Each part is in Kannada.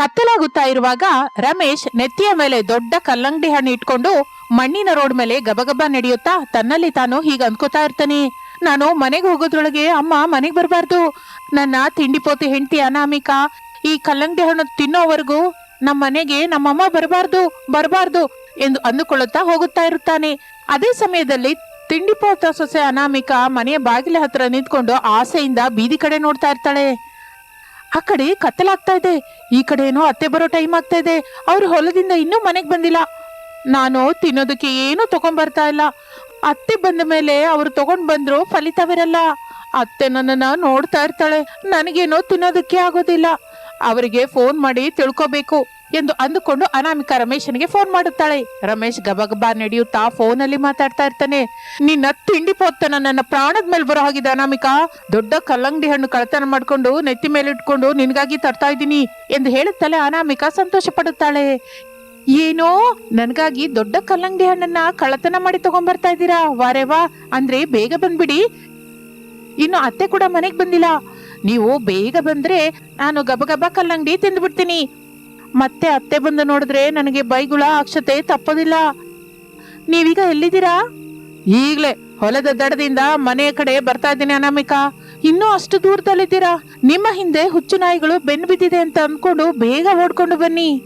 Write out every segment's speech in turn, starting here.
ಕತ್ತಲಾಗುತ್ತಾ ಇರುವಾಗ ರಮೇಶ್ ನೆತ್ತಿಯ ಮೇಲೆ ದೊಡ್ಡ ಕಲ್ಲಂಗಡಿ ಹಣ್ಣು ಇಟ್ಕೊಂಡು ಮಣ್ಣಿನ ರೋಡ್ ಮೇಲೆ ಗಬಗಬ ನಡೆಯುತ್ತಾ ತನ್ನಲ್ಲಿ ತಾನು ಹೀಗೆ ಅನ್ಕೋತಾ ಇರ್ತಾನೆ. ನಾನು ಮನೆಗೆ ಹೋಗೋದ್ರೊಳಗೆ ಅಮ್ಮ ಮನೆಗೆ ಬರಬಾರ್ದು. ನನ್ನ ತಿಂಡಿ ಪೋತಿ ಹೆಂಡತಿ ಅನಾಮಿಕಾ. ಈ ಕಲ್ಲಂಗಡಿ ಹಣ್ಣು ತಿನ್ನೋವರೆಗೂ ನಮ್ಮ ಮನೆಗೆ ನಮ್ಮಮ್ಮ ಬರಬಾರ್ದು ಬರಬಾರ್ದು ಎಂದು ಅಂದುಕೊಳ್ಳುತ್ತಾ ಹೋಗುತ್ತಾ ಇರುತ್ತಾನೆ. ಅದೇ ಸಮಯದಲ್ಲಿ ತಿಂಡಿ ಪೋತ ಸೊಸೆ ಅನಾಮಿಕಾ ಮನೆಯ ಬಾಗಿಲ ಹತ್ರ ನಿಂತ್ಕೊಂಡು ಆಸೆಯಿಂದ ಬೀದಿ ಕಡೆ ನೋಡ್ತಾ ಇರ್ತಾಳೆ. ಆ ಕಡೆ ಕತ್ತಲಾಗ್ತಾ ಇದೆ, ಈ ಕಡೆ ಏನೋ ಅತ್ತೆ ಬರೋ ಟೈಮ್ ಆಗ್ತಾ ಇದೆ, ಅವ್ರು ಹೊಲದಿಂದ ಇನ್ನೂ ಮನೆಗೆ ಬಂದಿಲ್ಲ. ನಾನು ತಿನ್ನೋದಕ್ಕೆ ಏನು ತಗೊಂಡ್ಬರ್ತಾ ಇಲ್ಲ. ಅತ್ತೆ ಬಂದ ಮೇಲೆ ಅವರು ತಗೊಂಡ್ ಬಂದ್ರು ಫಲಿತವಿರಲ್ಲ ಅತ್ತೆ ನನ್ನನ್ನ ನೋಡ್ತಾ ಇರ್ತಾಳೆ, ನನಗೇನೋ ತಿನ್ನೋದಕ್ಕೆ ಆಗೋದಿಲ್ಲ. ಅವರಿಗೆ ಫೋನ್ ಮಾಡಿ ತಿಳ್ಕೊಬೇಕು. ಎಂದು ಅಂದುಕೊಂಡು ಅನಾಮಿಕಾ ರಮೇಶನಿಗೆ ಫೋನ್ ಮಾಡುತ್ತಾಳೆ. ರಮೇಶ್ ಗಬಗಬ ನಡೆಯುತ್ತಾ ಫೋನ್ ಅಲ್ಲಿ ಮಾತಾಡ್ತಾ ಇರ್ತಾನೆ. ನಿನ್ನ ತಿಂಡಿ ಪೋತನ ನನ್ನ ಪ್ರಾಣದ ಮೇಲೆ ಬರೋ ಹಾಗಿದೆ ಅನಾಮಿಕಾ? ದೊಡ್ಡ ಕಲ್ಲಂಗಡಿ ಹಣ್ಣು ಕಳತನ ಮಾಡ್ಕೊಂಡು ನೆತ್ತಿ ಮೇಲೆ ಇಟ್ಕೊಂಡು ನಿನಗಾಗಿ ತರ್ತಾ ಇದ್ದೀನಿ ಎಂದು ಹೇಳುತ್ತಲೇ ಅನಾಮಿಕಾ ಸಂತೋಷ ಪಡುತ್ತಾಳೆ. ಏನೋ? ನನ್ಗಾಗಿ ದೊಡ್ಡ ಕಲ್ಲಂಗಡಿ ಹಣ್ಣನ್ನ ಕಳತನ ಮಾಡಿ ತಗೊಂಡ್ಬರ್ತಾ ಇದ್ದೀರಾ? ವಾರೆ ವಾ, ಅಂದ್ರೆ ಬೇಗ ಬಂದ್ಬಿಡಿ. ಇನ್ನು ಅತ್ತೆ ಕೂಡ ಮನೆಗೆ ಬಂದಿಲ್ಲ. ನೀವು ಬೇಗ ಬಂದ್ರೆ ನಾನು ಗಬಗಬ ಕಲ್ಲಂಗಡಿ ತಿಂದ್ಬಿಡ್ತೀನಿ. ಮತ್ತೆ ಅತ್ತೆ ಬಂದು ನೋಡಿದ್ರೆ ನನಗೆ ಬೈಗುಳ ಅಕ್ಷತೆ ತಪ್ಪೋದಿಲ್ಲ. ನೀವೀಗ ಎಲ್ಲಿದ್ದೀರಾ? ಈಗ್ಲೇ ಹೊಲದ ದಡದಿಂದ ಮನೆಯ ಕಡೆ ಬರ್ತಾ ಇದ್ದೀನಿ ಅನಾಮಿಕಾ. ಇನ್ನೂ ಅಷ್ಟು ದೂರದಲ್ಲಿದ್ದೀರಾ? ನಿಮ್ಮ ಹಿಂದೆ ಹುಚ್ಚು ನಾಯಿಗಳು ಬೆನ್ನು ಬಿದ್ದಿದೆ ಅಂತ ಅಂದ್ಕೊಂಡು ಬೇಗ ಓಡ್ಕೊಂಡು ಬನ್ನಿ.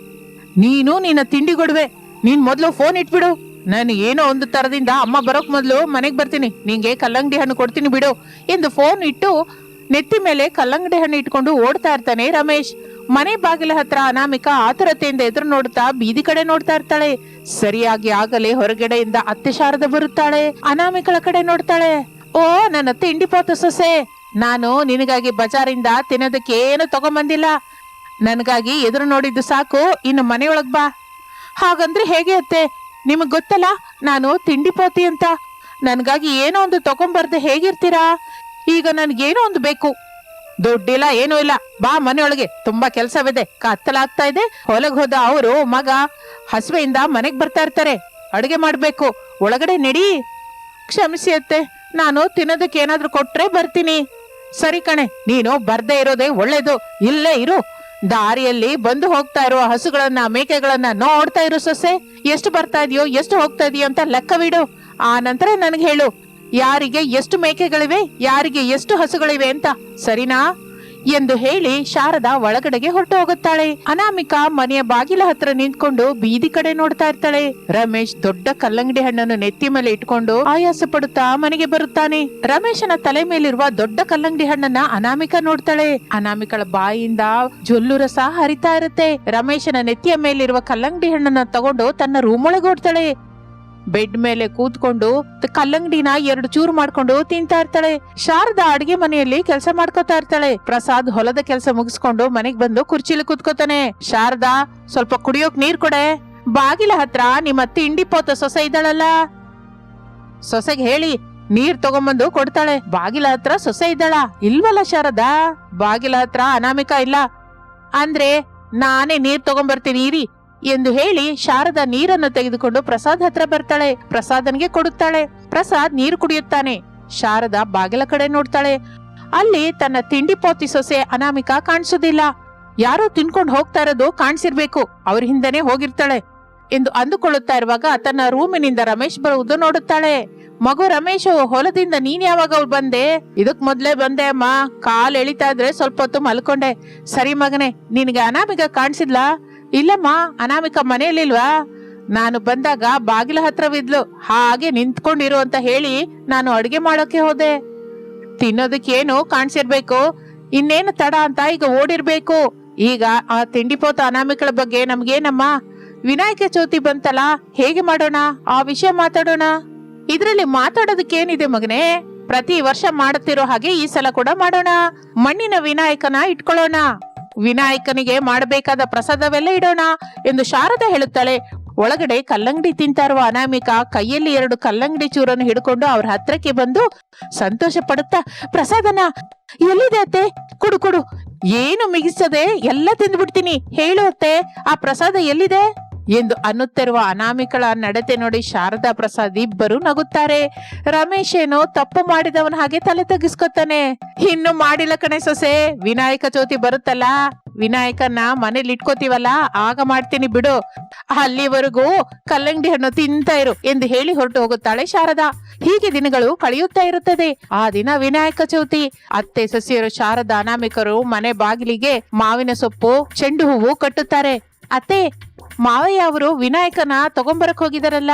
ನೀನು ನಿನ್ನ ತಿಂಡಿ ಕೊಡುವೆ. ನೀನ್ ಮೊದಲು ಫೋನ್ ಇಟ್ಬಿಡು. ನಾನು ಏನೋ ಒಂದು ತರದಿಂದ ಅಮ್ಮ ಬರೋಕ್ ಮೊದಲು ಮನೆಗೆ ಬರ್ತೀನಿ. ನಿಂಗೆ ಕಲ್ಲಂಗಡಿ ಹಣ್ಣು ಕೊಡ್ತೀನಿ ಬಿಡು. ಎಂದು ಫೋನ್ ಇಟ್ಟು ನೆತ್ತಿ ಮೇಲೆ ಕಲ್ಲಂಗಡಿ ಹಣ್ಣು ಇಟ್ಕೊಂಡು ಓಡ್ತಾ ಇರ್ತಾನೆ ರಮೇಶ್. ಮನೆ ಬಾಗಿಲ ಹತ್ರ ಅನಾಮಿಕ ಆತುರತೆಯಿಂದ ಎದುರು ನೋಡ್ತಾ ಬೀದಿ ಕಡೆ ನೋಡ್ತಾ ಇರ್ತಾಳೆ. ಸರಿಯಾಗಿ ಆಗಲೇ ಹೊರಗಡೆಯಿಂದ ಅತ್ತೆ ಶಾರದ ಬರುತ್ತಾಳೆ. ಅನಾಮಿಕಳ ಕಡೆ ನೋಡ್ತಾಳೆ. ಓ, ನನ್ನ ತಿಂಡಿ ಪೋತ ಸೊಸೆ. ನಾನು ನಿನಗಾಗಿ ಬಜಾರಿಂದ ತಿನ್ನೋದಕ್ಕೆ ಏನು ತಗೊಂಬಂದಿಲ್ಲ. ನನಗಾಗಿ ಎದುರು ನೋಡಿದ್ದು ಸಾಕು. ಇನ್ನು ಮನೆಯೊಳಗ್ ಬಾ. ಹಾಗಂದ್ರೆ ಹೇಗೆ ಅತ್ತೆ? ನಿಮಗೆ ಗೊತ್ತಲ್ಲ? ನಾನು ತಿಂಡಿ ಪೋತಿ ಅಂತ. ನನಗಾಗಿ ಏನೋ ಒಂದು ತಗೊಂಬರ್ದೆ ಹೇಗಿರ್ತೀರಾ? ಈಗ ನನ್ಗೇನೋ ಒಂದು ಬೇಕು. ದುಡ್ಡಿಲ್ಲ, ಏನೂ ಇಲ್ಲ. ಬಾ ಮನೆಯೊಳಗೆ. ತುಂಬಾ ಕೆಲಸವಿದೆ. ಕತ್ತಲಾಗ್ತಾ ಇದೆ. ಹೊಲಗ್ ಹೋದ ಅವರು, ಮಗ ಹಸುವೆಯಿಂದ ಮನೆಗ್ ಬರ್ತಾ ಇರ್ತಾರೆ. ಅಡುಗೆ ಮಾಡ್ಬೇಕು. ಒಳಗಡೆ ನಡಿ. ಕ್ಷಮಿಸಿ ಅತ್ತೆ. ನಾನು ತಿನ್ನೋದಕ್ಕೆ ಏನಾದ್ರೂ ಕೊಟ್ರೆ ಬರ್ತೀನಿ. ಸರಿ ಕಣೆ, ನೀನು ಬರ್ದೇ ಇರೋದೇ ಒಳ್ಳೇದು. ಇಲ್ಲೇ ಇರು. ದಾರಿಯಲ್ಲಿ ಬಂದು ಹೋಗ್ತಾ ಇರೋ ಹಸುಗಳನ್ನ, ಮೇಕೆಗಳನ್ನ ನೋಡ್ತಾ ಇರು ಸೊಸೆ. ಎಷ್ಟು ಬರ್ತಾ ಇದೆಯೋ, ಎಷ್ಟು ಹೋಗ್ತಾ ಇದೆಯೋ ಅಂತ ಲೆಕ್ಕವಿಡು ಆ ನಂತರ ನನಗೆ ಹೇಳು. ಯಾರಿಗೆ ಎಷ್ಟು ಮೇಕೆಗಳಿವೆ, ಯಾರಿಗೆ ಎಷ್ಟು ಹಸುಗಳಿವೆ ಅಂತ? ಸರಿನಾ? ಎಂದು ಹೇಳಿ ಶಾರದಾ ಒಳಗಡೆಗೆ ಹೊರಟು ಹೋಗುತ್ತಾಳೆ. ಅನಾಮಿಕಾ ಮನೆಯ ಬಾಗಿಲ ಹತ್ರ ನಿಂತ್ಕೊಂಡು ಬೀದಿ ಕಡೆ ನೋಡ್ತಾ ಇರ್ತಾಳೆ. ರಮೇಶ್ ದೊಡ್ಡ ಕಲ್ಲಂಗಡಿ ಹಣ್ಣನ್ನು ನೆತ್ತಿ ಮೇಲೆ ಇಟ್ಕೊಂಡು ಆಯಾಸ ಪಡುತ್ತಾ ಮನೆಗೆ ಬರುತ್ತಾನೆ. ರಮೇಶನ ತಲೆ ಮೇಲಿರುವ ದೊಡ್ಡ ಕಲ್ಲಂಗಡಿ ಹಣ್ಣನ್ನ ಅನಾಮಿಕಾ ನೋಡ್ತಾಳೆ. ಅನಾಮಿಕಳ ಬಾಯಿಯಿಂದ ಜೊಲ್ಲು ರಸ ಹರಿತಾ ಇರುತ್ತೆ. ರಮೇಶನ ನೆತ್ತಿಯ ಮೇಲಿರುವ ಕಲ್ಲಂಗಡಿ ಹಣ್ಣನ್ನ ತಗೊಂಡು ತನ್ನ ರೂಮ್ ಒಳಗೆ ಓಡ್ತಾಳೆ. ಬೆಡ್ ಮೇಲೆ ಕೂತ್ಕೊಂಡು ಕಲ್ಲಂಗಡಿನ ಎರಡು ಚೂರು ಮಾಡ್ಕೊಂಡು ತಿಂತಾ ಇರ್ತಾಳೆ. ಶಾರದಾ ಅಡಿಗೆ ಮನೆಯಲ್ಲಿ ಕೆಲಸ ಮಾಡ್ಕೋತಾ ಇರ್ತಾಳೆ. ಪ್ರಸಾದ್ ಹೊಲದ ಕೆಲಸ ಮುಗಿಸ್ಕೊಂಡು ಮನೆಗ್ ಬಂದು ಕುರ್ಚಿಲಿ ಕೂತ್ಕೋತಾನೆ. ಶಾರದಾ, ಸ್ವಲ್ಪ ಕುಡಿಯೋಕ್ ನೀರ್ ಕೊಡೆ. ಬಾಗಿಲ ಹತ್ರ ನಿಮ್ಮ ತಿಂಡಿ ಪೋತ ಸೊಸೆ ಇದ್ದಾಳಲ್ಲ? ಸೊಸೆಗೆ ಹೇಳಿ, ನೀರ್ ತಗೊಂಬಂದು ಕೊಡ್ತಾಳೆ. ಬಾಗಿಲ ಹತ್ರ ಸೊಸೆ ಇದ್ದಾಳ? ಇಲ್ವಲ್ಲ ಶಾರದಾ? ಬಾಗಿಲ ಹತ್ರ ಅನಾಮಿಕ ಇಲ್ಲ. ಅಂದ್ರೆ ನಾನೇ ನೀರ್ ತಗೊಂಬರ್ತೀನಿ, ಇರಿ. ಎಂದು ಹೇಳಿ ಶಾರದಾ ನೀರನ್ನು ತೆಗೆದುಕೊಂಡು ಪ್ರಸಾದ್ ಹತ್ರ ಬರ್ತಾಳೆ. ಪ್ರಸಾದನ್ಗೆ ಕೊಡುತ್ತಾಳೆ. ಪ್ರಸಾದ್ ನೀರು ಕುಡಿಯುತ್ತಾನೆ. ಶಾರದ ಬಾಗಿಲ ಕಡೆ ನೋಡ್ತಾಳೆ. ಅಲ್ಲಿ ತನ್ನ ತಿಂಡಿ ಪೋತಿ ಸೊಸೆ ಅನಾಮಿಕಾ ಕಾಣಿಸೋದಿಲ್ಲ ಯಾರೋ ತಿನ್ಕೊಂಡು ಹೋಗ್ತಾ ಇರೋದು ಕಾಣಿಸಿರ್ಬೇಕು. ಅವ್ರ ಹಿಂದೆನೆ ಹೋಗಿರ್ತಾಳೆ ಎಂದು ಅಂದುಕೊಳ್ಳುತ್ತಾ ಇರುವಾಗ ತನ್ನ ರೂಮಿನಿಂದ ರಮೇಶ್ ಬರುವುದು ನೋಡುತ್ತಾಳೆ. ಮಗು ರಮೇಶ್, ಹೊಲದಿಂದ ನೀನ್ ಯಾವಾಗ ಬಂದೆ? ಇದಕ್ ಮೊದ್ಲೇ ಬಂದೆ ಅಮ್ಮ. ಕಾಲ್ ಎಳಿತಾ ಇದ್ರೆ ಸ್ವಲ್ಪ ಹೊತ್ತು ಮಲ್ಕೊಂಡೆ. ಸರಿ ಮಗನೆ, ನಿನಗೆ ಅನಾಮಿಕ ಕಾಣಿಸಿದ್ಲಾ? ಇಲ್ಲಮ್ಮ, ಅನಾಮಿಕ ಮನೆಯಲ್ಲಿಲ್ವಾ? ನಾನು ಬಂದಾಗ ಬಾಗಿಲ ಹತ್ರವಿದ್ಲು ಹಾಗೆ ನಿಂತ್ಕೊಂಡಿರು ಅಂತ ಹೇಳಿ ನಾನು ಅಡಿಗೆ ಮಾಡೋಕೆ ಹೋದೆ. ತಿನ್ನೋದಕ್ಕೇನು ಕಾಣಿಸಿರ್ಬೇಕು. ಇನ್ನೇನು ತಡ ಅಂತ ಈಗ ಓಡಿರ್ಬೇಕು. ಈಗ ಆ ತಿಂಡಿ ಪೋತ ಅನಾಮಿಕಳ ಬಗ್ಗೆ ನಮ್ಗೇನಮ್ಮ? ವಿನಾಯಕ ಚೌತಿ ಬಂತಲ್ಲ, ಹೇಗೆ ಮಾಡೋಣ? ಆ ವಿಷಯ ಮಾತಾಡೋಣ. ಇದರಲ್ಲಿ ಮಾತಾಡೋದಕ್ಕೇನಿದೆ ಮಗನೇ? ಪ್ರತಿ ವರ್ಷ ಮಾಡುತ್ತಿರೋ ಹಾಗೆ ಈ ಸಲ ಕೂಡ ಮಾಡೋಣ. ಮಣ್ಣಿನ ವಿನಾಯಕನ ಇಟ್ಕೊಳ್ಳೋಣ. ವಿನಾಯಕನಿಗೆ ಮಾಡಬೇಕಾದ ಪ್ರಸಾದವೆಲ್ಲ ಇಡೋಣ ಎಂದು ಶಾರದಾ ಹೇಳುತ್ತಾಳೆ. ಒಳಗಡೆ ಕಲ್ಲಂಗಡಿ ತಿಂತಾ ಇರುವ ಅನಾಮಿಕಾ ಕೈಯಲ್ಲಿ ಎರಡು ಕಲ್ಲಂಗಡಿ ಚೂರನ್ನು ಹಿಡ್ಕೊಂಡು ಅವ್ರ ಹತ್ರಕ್ಕೆ ಬಂದು ಸಂತೋಷ ಪಡುತ್ತಾ, ಪ್ರಸಾದನ, ಎಲ್ಲಿದೆ ಅತ್ತೆ? ಕುಡು ಕುಡು. ಏನು ಮಿಗಿಸದೆ ಎಲ್ಲ ತಿಂದ್ಬಿಡ್ತೀನಿ. ಹೇಳು ಅತ್ತೆ, ಆ ಪ್ರಸಾದ ಎಲ್ಲಿದೆ? ಎಂದು ಅನ್ನುತ್ತಿರುವ ಅನಾಮಿಕಳ ನಡತೆ ನೋಡಿ ಶಾರದಾ ಪ್ರಸಾದ್ ಇಬ್ಬರು ನಗುತ್ತಾರೆ. ರಮೇಶ್ ಏನೋ ತಪ್ಪು ಮಾಡಿದವನ ಹಾಗೆ ತಲೆ ತಗ್ಗಿಸ್ಕೊತಾನೆ. ಇನ್ನು ಮಾಡಿಲ್ಲ ಕಣೆ ಸೊಸೆ, ವಿನಾಯಕ ಚೌತಿ ಬರುತ್ತಲ್ಲ? ವಿನಾಯಕನ ಮನೇಲಿ ಇಟ್ಕೋತೀವಲ್ಲ? ಆಗ ಮಾಡ್ತೀನಿ ಬಿಡು. ಅಲ್ಲಿವರೆಗೂ ಕಲ್ಲಂಗಡಿ ಹಣ್ಣು ತಿಂತಾ ಇರು ಎಂದು ಹೇಳಿ ಹೊರಟು ಹೋಗುತ್ತಾಳೆ ಶಾರದಾ. ಹೀಗೆ ದಿನಗಳು ಕಳೆಯುತ್ತಾ ಇರುತ್ತದೆ. ಆ ದಿನ ವಿನಾಯಕ ಚೌತಿ ಅತ್ತೆ, ಸೊಸೆಯರು, ಶಾರದಾ, ಅನಾಮಿಕರು ಮನೆ ಬಾಗಿಲಿಗೆ ಮಾವಿನ ಸೊಪ್ಪು, ಚೆಂಡು ಹೂವು ಕಟ್ಟುತ್ತಾರೆ. ಅತ್ತೆ ಮಾವಯ್ಯ ಅವರು ವಿನಾಯಕನ ತಗೊಂಬರಕ್ ಹೋಗಿದಾರಲ್ಲ.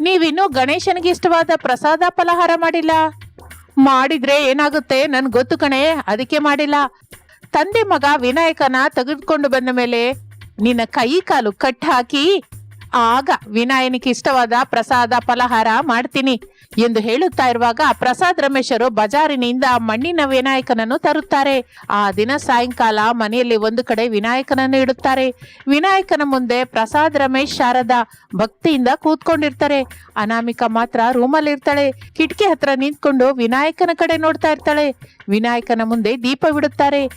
ನೀವಿನ್ನೂ ಗಣೇಶನಿಗೆ ಇಷ್ಟವಾದ ಪ್ರಸಾದ ಫಲಹಾರ ಮಾಡಿಲ್ಲ. ಮಾಡಿದ್ರೆ ಏನಾಗುತ್ತೆ ನನ್ ಗೊತ್ತು ಕಣೆ, ಅದಕ್ಕೆ ಮಾಡಿಲ್ಲ. ತಂದೆ ಮಗ ವಿನಾಯಕನ ತೆಗೆದುಕೊಂಡು ಬಂದ ಮೇಲೆ ನಿನ್ನ ಕೈ ಕಾಲು ಕಟ್ ಹಾಕಿ ಆಗ ವಿನಾಯನಿಗೆ ಇಷ್ಟವಾದ ಪ್ರಸಾದ ಫಲಹಾರ ಮಾಡ್ತೀನಿ ಎಂದು ಹೇಳುತ್ತಾ ಇರುವಾಗ ಪ್ರಸಾದ್ ರಮೇಶರು ಬಜಾರಿನಿಂದ ಮಣ್ಣಿನ ವಿನಾಯಕನನ್ನು ತರುತ್ತಾರೆ. ಆ ದಿನ ಸಾಯಂಕಾಲ ಮನೆಯಲ್ಲಿ ಒಂದು ಕಡೆ ವಿನಾಯಕನನ್ನು ಇಡುತ್ತಾರೆ. ವಿನಾಯಕನ ಮುಂದೆ ಪ್ರಸಾದ್ ರಮೇಶ್ ಶಾರದಾ ಭಕ್ತಿಯಿಂದ ಕೂತ್ಕೊಂಡಿರ್ತಾರೆ. ಅನಾಮಿಕ ಮಾತ್ರ ರೂಮಲ್ಲಿ ಇರ್ತಾಳೆ. ಕಿಟಕಿ ಹತ್ರ ನಿಂತ್ಕೊಂಡು ವಿನಾಯಕನ ಕಡೆ ನೋಡ್ತಾ ಇರ್ತಾಳೆ. ವಿನಾಯಕನ ಮುಂದೆ ದೀಪ ಬಿಡುತ್ತಾರೆ.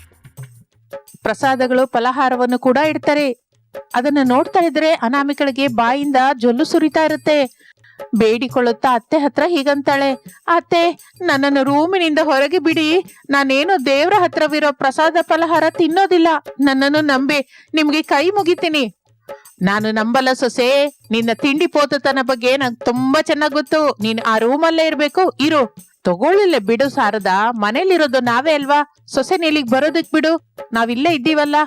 ಪ್ರಸಾದಗಳು ಫಲಹಾರವನ್ನು ಕೂಡ ಇಡ್ತಾರೆ. ಅದನ್ನ ನೋಡ್ತಾ ಇದ್ರೆ ಅನಾಮಿಕಳಿಗೆ ಬಾಯಿಂದ ಜೊಲ್ಲು ಸುರಿತಾ ಇರುತ್ತೆ. ಬೇಡಿಕೊಳ್ಳುತ್ತಾ ಅತ್ತೆ ಹತ್ರ ಹೀಗಂತಾಳೆ, ಅತ್ತೆ, ನನ್ನನ್ನು ರೂಮಿನಿಂದ ಹೊರಗೆ ಬಿಡಿ. ನಾನೇನು ದೇವ್ರ ಹತ್ರವಿರೋ ಪ್ರಸಾದ ಫಲಹಾರ ತಿನ್ನೋದಿಲ್ಲ. ನನ್ನನ್ನು ನಂಬಿ ನಿಮ್ಗೆ ಕೈ ಮುಗಿತೀನಿ. ನಾನು ನಂಬಲ್ಲ ಸೊಸೆ. ನಿನ್ನ ತಿಂಡಿ ಪೋತತನ ಬಗ್ಗೆ ನಂಗೆ ತುಂಬಾ ಚೆನ್ನಾಗ್ ಗೊತ್ತು. ನೀನ್ ಆ ರೂಮಲ್ಲೇ ಇರ್ಬೇಕು. ಇರು. ತಗೊಳ್ಳಿಲ್ಲ ಬಿಡು ಶಾರದಾ. ಮನೇಲಿರೋದು ನಾವೇ ಅಲ್ವಾ? ಸೊಸೆ ನೀಲಿಗ್ ಬರೋದಕ್ ಬಿಡು. ನಾವಿಲ್ಲೇ ಇದ್ದೀವಲ್ಲ.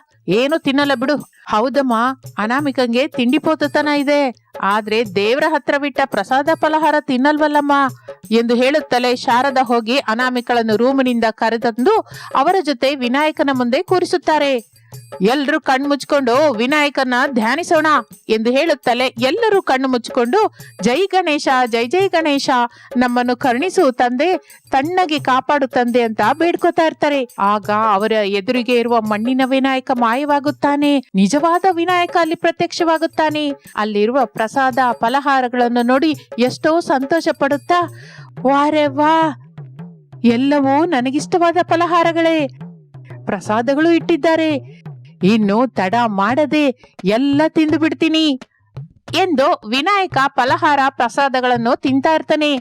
ಏನು ತಿನ್ನಲ್ಲ ಬಿಡು. ಹೌದಮ್ಮ, ಅನಾಮಿಕಂಗೆ ತಿಂಡಿ ಪೋತತನ ಇದೆ. ಆದ್ರೆ ದೇವ್ರ ಹತ್ರ ಬಿಟ್ಟ ಪ್ರಸಾದ ಫಲಹಾರ ತಿನ್ನಲ್ವಲ್ಲಮ್ಮ? ಎಂದು ಹೇಳುತ್ತಲೇ ಶಾರದ ಹೋಗಿ ಅನಾಮಿಕಳನ್ನು ರೂಮಿನಿಂದ ಕರೆತಂದು ಅವರ ಜೊತೆ ವಿನಾಯಕನ ಮುಂದೆ ಕೂರಿಸುತ್ತಾರೆ. ಎಲ್ರು ಕಣ್ಣು ಮುಚ್ಕೊಂಡು ವಿನಾಯಕನ ಧ್ಯಾನಿಸೋಣ ಎಂದು ಹೇಳುತ್ತಲೇ ಎಲ್ಲರೂ ಕಣ್ಣು ಮುಚ್ಕೊಂಡು, ಜೈ ಗಣೇಶ, ಜೈ ಜೈ ಗಣೇಶ, ನಮ್ಮನ್ನು ಕರುಣಿಸು ತಂದೆ, ತಣ್ಣಗೆ ಕಾಪಾಡು ತಂದೆ ಅಂತ ಬೇಡ್ಕೋತಾ ಇರ್ತಾರೆ. ಆಗ ಅವರ ಎದುರಿಗೆ ಇರುವ ಮಣ್ಣಿನ ವಿನಾಯಕ ಮಾಯವಾಗುತ್ತಾನೆ. ನಿಜವಾದ ವಿನಾಯಕ ಅಲ್ಲಿ ಪ್ರತ್ಯಕ್ಷವಾಗುತ್ತಾನೆ. ಅಲ್ಲಿರುವ ಪ್ರಸಾದ, ಫಲಹಾರಗಳನ್ನು ನೋಡಿ ಎಷ್ಟೋ ಸಂತೋಷ ಪಡುತ್ತಾ, ವಾರೆ ವಾ, ಎಲ್ಲವೂ ನನಗಿಷ್ಟವಾದ ಫಲಹಾರಗಳೇ, ಪ್ರಸಾದಗಳು ಇಟ್ಟಿದ್ದಾರೆ. ಇನ್ನು ತಡ ಮಾಡದೆ ಎಲ್ಲ ತಿಂದು ಬಿಡ್ತೀನಿ ಎಂದು ವಿನಾಯಕ ಫಲಹಾರ ಪ್ರಸಾದಗಳನ್ನು ತಿಂತಾ ಇರ್ತಾನೆ.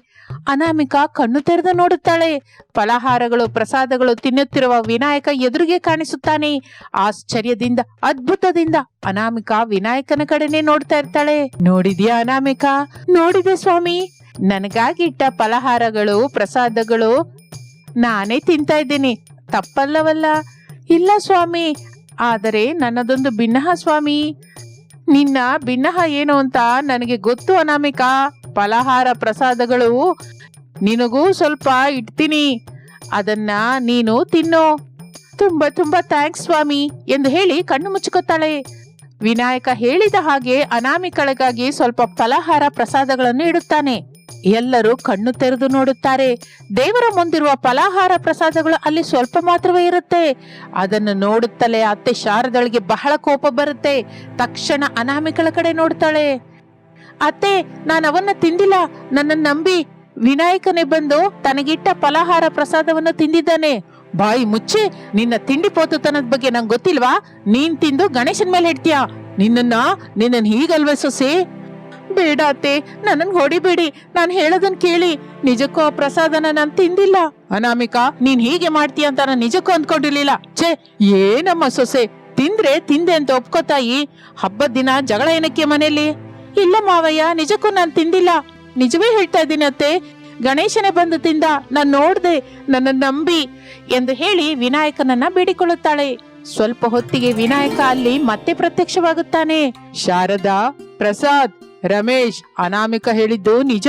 ಅನಾಮಿಕಾ ಕಣ್ಣು ತೆರೆದು ನೋಡುತ್ತಾಳೆ. ಫಲಹಾರಗಳು, ಪ್ರಸಾದಗಳು ತಿನ್ನುತ್ತಿರುವ ವಿನಾಯಕ ಎದುರಿಗೆ ಕಾಣಿಸುತ್ತಾನೆ. ಆಶ್ಚರ್ಯದಿಂದ, ಅದ್ಭುತದಿಂದ ಅನಾಮಿಕಾ ವಿನಾಯಕನ ಕಡೆನೆ ನೋಡ್ತಾ ಇರ್ತಾಳೆ. ನೋಡಿದ್ಯಾ ಅನಾಮಿಕಾ? ನೋಡಿದೆ ಸ್ವಾಮಿ. ನನಗಾಗಿಟ್ಟ ಫಲಹಾರಗಳು, ಪ್ರಸಾದಗಳು ನಾನೇ ತಿಂತಾ ಇದ್ದೀನಿ. ತಪ್ಪಲ್ಲವಲ್ಲ? ಇಲ್ಲ ಸ್ವಾಮಿ. ಆದರೆ ನನ್ನದೊಂದು ಭಿನ್ನಹ ಸ್ವಾಮಿ ನಿನ್ನ ಭಿನ್ನಹ ಏನು ಅಂತ ನನಗೆ ಗೊತ್ತು ಅನಾಮಿಕಾ. ಫಲಹಾರ ಪ್ರಸಾದಗಳು ನಿನಗೂ ಸ್ವಲ್ಪ ಇಡ್ತೀನಿ. ಅದನ್ನ ನೀನು ತಿನ್ನು. ತುಂಬಾ ತುಂಬಾ ಥ್ಯಾಂಕ್ಸ್ ಸ್ವಾಮಿ ಎಂದು ಹೇಳಿ ಕಣ್ಣು ಮುಚ್చుಕೊತಾಳೆ ವಿನಾಯಕ ಹೇಳಿದ ಹಾಗೆ ಅನಾಮಿಕಳಿಗಾಗಿ ಸ್ವಲ್ಪ ಫಲಹಾರ ಪ್ರಸಾದಗಳನ್ನು ಇಡುತ್ತಾನೆ. ಎಲ್ಲರೂ ಕಣ್ಣು ತೆರೆದು ನೋಡುತ್ತಾರೆ. ದೇವರ ಮುಂದಿರುವ ಫಲಾಹಾರ ಪ್ರಸಾದಗಳು ಅಲ್ಲಿ ಸ್ವಲ್ಪ ಮಾತ್ರವೇ ಇರುತ್ತೆ. ಅದನ್ನು ನೋಡುತ್ತಲೇ ಅತ್ತೆ ಶಾರದಳಿಗೆ ಬಹಳ ಕೋಪ ಬರುತ್ತೆ. ತಕ್ಷಣ ಅನಾಮಿಕಳ ಕಡೆ ನೋಡ್ತಾಳೆ. ಅತ್ತೆ, ನಾನು ಅವನ್ನ ತಿಂದಿಲ್ಲ. ನನ್ನ ನಂಬಿ ವಿನಾಯಕನೇ ಬಂದು ತನಗಿಟ್ಟ ಫಲಾಹಾರ ಪ್ರಸಾದವನ್ನು ತಿಂದಿದ್ದಾನೆ. ಬಾಯಿ ಮುಚ್ಚಿ, ನಿನ್ನ ತಿಂಡಿ ಪೋತುತನದ ಬಗ್ಗೆ ನಂಗೆ ಗೊತ್ತಿಲ್ವಾ? ನೀನ್ ತಿಂದು ಗಣೇಶನ್ ಮೇಲೆ ಹಿಡ್ತೀಯ ನಿನ್ನನ್ನ ನಿನ್ನನ್ ಹೀಗಲ್ವ ಸೊಸೆ ಬೇಡ ಅತ್ತೆ, ನನ್ನನ್ ಹೊಡಿಬೇಡಿ, ನಾನು ಹೇಳೋದನ್ ಕೇಳಿ. ನಿಜಕ್ಕೂ ಆ ಪ್ರಸಾದನ ನಾನು ತಿಂದಿಲ್ಲ. ಅನಾಮಿಕಾ, ನೀನ್ ಹೀಗೆ ಮಾಡ್ತೀಯ ಅಂತ ನಾನು ನಿಜಕ್ಕೂ ಅಂದ್ಕೊಂಡಿರ್ಲಿಲ್ಲ. ಛೇ, ಏನಮ್ಮ ಸೊಸೆ, ತಿಂದ್ರೆ ತಿಂದೆ ಅಂತ ಒಪ್ಕೋತಾಯಿ ಹಬ್ಬದ ದಿನ ಜಗಳ ಏನಕ್ಕೆ ಮನೇಲಿ ಇಲ್ಲ ಮಾವಯ್ಯ, ನಿಜಕ್ಕೂ ನಾನು ತಿಂದಿಲ್ಲ. ನಿಜವೇ ಹೇಳ್ತಾ ಇದ್ದೀನಿ ಅತ್ತೆ, ಗಣೇಶನೇ ಬಂದು ತಿಂದ, ನಾನ್ ನೋಡ್ದೆ ನನ್ನ ನಂಬಿ ಎಂದು ಹೇಳಿ ವಿನಾಯಕನನ್ನ ಬೇಡಿಕೊಳ್ಳುತ್ತಾಳೆ. ಸ್ವಲ್ಪ ಹೊತ್ತಿಗೆ ವಿನಾಯಕ ಅಲ್ಲಿ ಮತ್ತೆ ಪ್ರತ್ಯಕ್ಷವಾಗುತ್ತಾನೆ. ಶಾರದಾ, ಪ್ರಸಾದ್. ರಮೇಶ್ ಅನಾಮಿಕ ಹೇಳಿದ್ದು ನಿಜ.